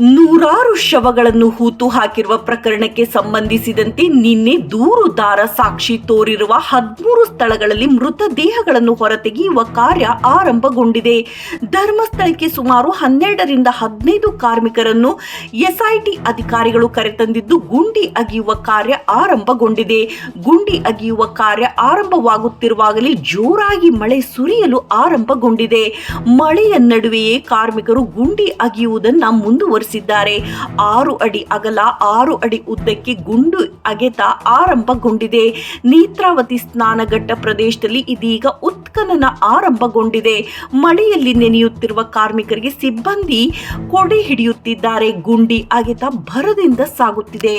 ನೂರಾರು ಶವಗಳನ್ನು ಹೂತು ಹಾಕಿರುವ ಪ್ರಕರಣಕ್ಕೆ ಸಂಬಂಧಿಸಿದಂತೆ ನಿನ್ನೆ ದೂರುದಾರ ಸಾಕ್ಷಿ ತೋರಿರುವ ಹದಿಮೂರು ಸ್ಥಳಗಳಲ್ಲಿ ಮೃತದೇಹಗಳನ್ನು ಹೊರತೆಗೆಯುವ ಕಾರ್ಯ ಆರಂಭಗೊಂಡಿದೆ. ಧರ್ಮಸ್ಥಳಕ್ಕೆ ಸುಮಾರು ಹನ್ನೆರಡರಿಂದ ಹದಿನೈದು ಕಾರ್ಮಿಕರನ್ನು ಎಸ್ಐಟಿ ಅಧಿಕಾರಿಗಳು ಕರೆತಂದಿದ್ದು ಗುಂಡಿ ಅಗೆಯುವ ಕಾರ್ಯ ಆರಂಭಗೊಂಡಿದೆ. ಗುಂಡಿ ಅಗೆಯುವ ಕಾರ್ಯ ಆರಂಭವಾಗುತ್ತಿರುವಾಗಲೇ ಜೋರಾಗಿ ಮಳೆ ಸುರಿಯಲು ಆರಂಭಗೊಂಡಿದೆ. ಮಳೆಯ ನಡುವೆಯೇ ಕಾರ್ಮಿಕರು ಗುಂಡಿ ಅಗೆಯುವುದನ್ನ ಮುಂದುವರಿಸಿದ್ದಾರೆ ಆರು ಅಡಿ ಅಗಲ, ಆರು ಅಡಿ ಉದ್ದಕ್ಕೆ ಗುಂಡು ಅಗೆತ ಆರಂಭಗೊಂಡಿದೆ. ನೇತ್ರಾವತಿ ಸ್ನಾನಘಟ್ಟ ಪ್ರದೇಶದಲ್ಲಿ ಇದೀಗ ಉತ್ಖನನ ಆರಂಭಗೊಂಡಿದೆ. ಮಳೆಯಲ್ಲಿ ನೆನೆಯುತ್ತಿರುವ ಕಾರ್ಮಿಕರಿಗೆ ಸಿಬ್ಬಂದಿ ಕೊಡೆ ಹಿಡಿಯುತ್ತಿದ್ದಾರೆ. ಗುಂಡಿ ಅಗೆತ ಭರದಿಂದ ಸಾಗುತ್ತಿದೆ.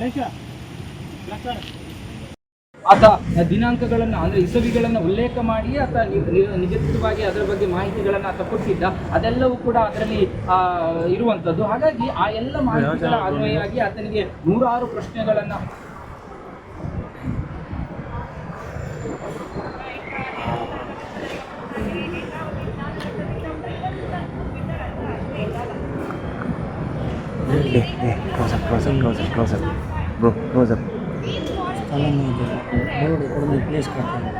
Gracias. Gracias. ಆತ ದಿನಾಂಕಗಳನ್ನು ಅಂದ್ರೆ ಇಸವಿಗಳನ್ನು ಉಲ್ಲೇಖ ಮಾಡಿ ಆತ ನಿಗದಿತವಾಗಿ ಅದರ ಬಗ್ಗೆ ಮಾಹಿತಿಗಳನ್ನು ಆತ ಕೊಟ್ಟಿದ್ದ ಅದೆಲ್ಲವೂ ಕೂಡ ಅದರಲ್ಲಿ ಆ, ಇರುವಂಥದ್ದು ಹಾಗಾಗಿ ಆ ಎಲ್ಲ ಮಾಹಿತಿಗಳ ಅನ್ವಯವಾಗಿ ಆತನಿಗೆ ನೂರಾರು ಪ್ರಶ್ನೆಗಳನ್ನು close up, close up, close up, close up. Bro, close up. தலைமை இது அவருடைய குழந்தை பிளேஸ் காட்டுறாங்க